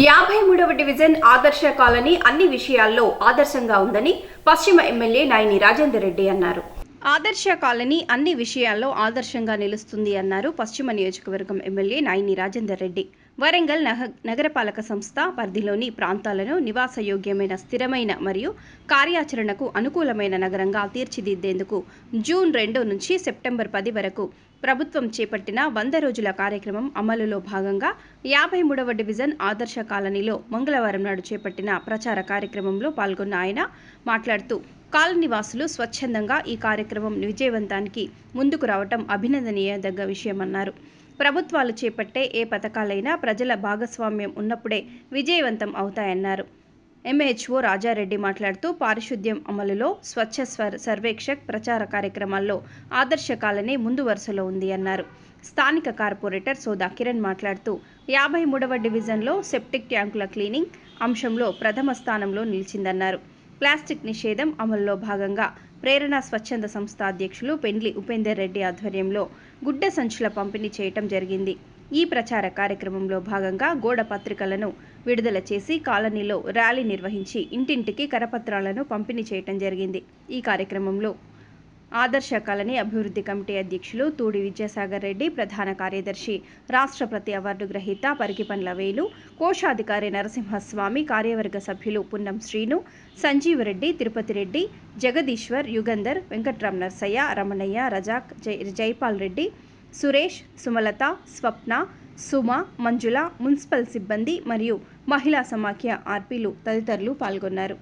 యాభై మూడవ డివిజన్ ఆదర్శ కాలనీ అన్ని విషయాల్లో ఆదర్శంగా ఉందని పశ్చిమ ఎమ్మెల్యే నాయని రాజేందర్ రెడ్డి అన్నారు. ఆదర్శ కాలనీ అన్ని విషయాల్లో ఆదర్శంగా నిలుస్తుంది అన్నారు పశ్చిమ నియోజకవర్గం ఎమ్మెల్యే నాయని రాజేందర్ రెడ్డి. వరంగల్ నగ నగరపాలక సంస్థ పరిధిలోని ప్రాంతాలను నివాసయోగ్యమైన స్థిరమైన మరియు కార్యాచరణకు అనుకూలమైన నగరంగా తీర్చిదిద్దేందుకు జూన్ రెండు నుంచి సెప్టెంబర్ పది వరకు ప్రభుత్వం చేపట్టిన వంద రోజుల కార్యక్రమం అమలులో భాగంగా యాభై మూడవ డివిజన్ ఆదర్శ కాలనీలో మంగళవారం నాడు చేపట్టిన ప్రచార కార్యక్రమంలో పాల్గొన్న ఆయన మాట్లాడుతూ కాలనీవాసులు స్వచ్ఛందంగా ఈ కార్యక్రమం విజయవంతానికి ముందుకు రావటం అభినందనీయదగ్గ విషయమన్నారు. ప్రభుత్వాలు చేపట్టే ఏ పథకాలైనా ప్రజల భాగస్వామ్యం ఉన్నప్పుడే విజయవంతం అవుతాయన్నారు. ఎంహెచ్ఓ రాజారెడ్డి మాట్లాడుతూ పారిశుద్ధ్యం అమలులో స్వచ్ఛ సర్వేక్షక్ ప్రచార కార్యక్రమాల్లో ఆదర్శ కాలనీ ముందు వరుసలో ఉంది అన్నారు. స్థానిక కార్పొరేటర్ సోదా కిరణ్ మాట్లాడుతూ యాభై మూడవ డివిజన్లో సెప్టిక్ ట్యాంకుల క్లీనింగ్ అంశంలో ప్రథమ స్థానంలో నిలిచిందన్నారు. ప్లాస్టిక్ నిషేధం అమలులో భాగంగా ప్రేరణ స్వచ్ఛంద సంస్థ అధ్యక్షులు పెండ్లి ఉపేందర్ రెడ్డి ఆధ్వర్యంలో గుడ్డ సంచుల పంపిణీ చేయటం జరిగింది. ఈ ప్రచార కార్యక్రమంలో భాగంగా గోడ పత్రికలను విడుదల చేసి కాలనీలో ర్యాలీ నిర్వహించి ఇంటింటికి కరపత్రాలను పంపిణీ చేయటం జరిగింది. ఈ కార్యక్రమంలో ఆదర్శ కాలనీ అభివృద్ధి కమిటీ అధ్యక్షులు తూడి విద్యాసాగర్ రెడ్డి ప్రధాన కార్యదర్శి రాష్ట్రపతి అవార్డు గ్రహీత పరికిపండ్ల వేలు కోశాధికారి నరసింహస్వామి కార్యవర్గ సభ్యులు పున్నం శ్రీను సంజీవ్ రెడ్డి తిరుపతి రెడ్డి జగదీశ్వర్ యుగంధర్ వెంకట్రామ్ నర్సయ్య రమణయ్య రజాక్ జై జైపాల్ రెడ్డి సురేష్ సుమలత స్వప్న సుమ మంజుల మున్సిపల్ సిబ్బంది మరియు మహిళా సమాఖ్య ఆర్పీలు తదితరులు పాల్గొన్నారు.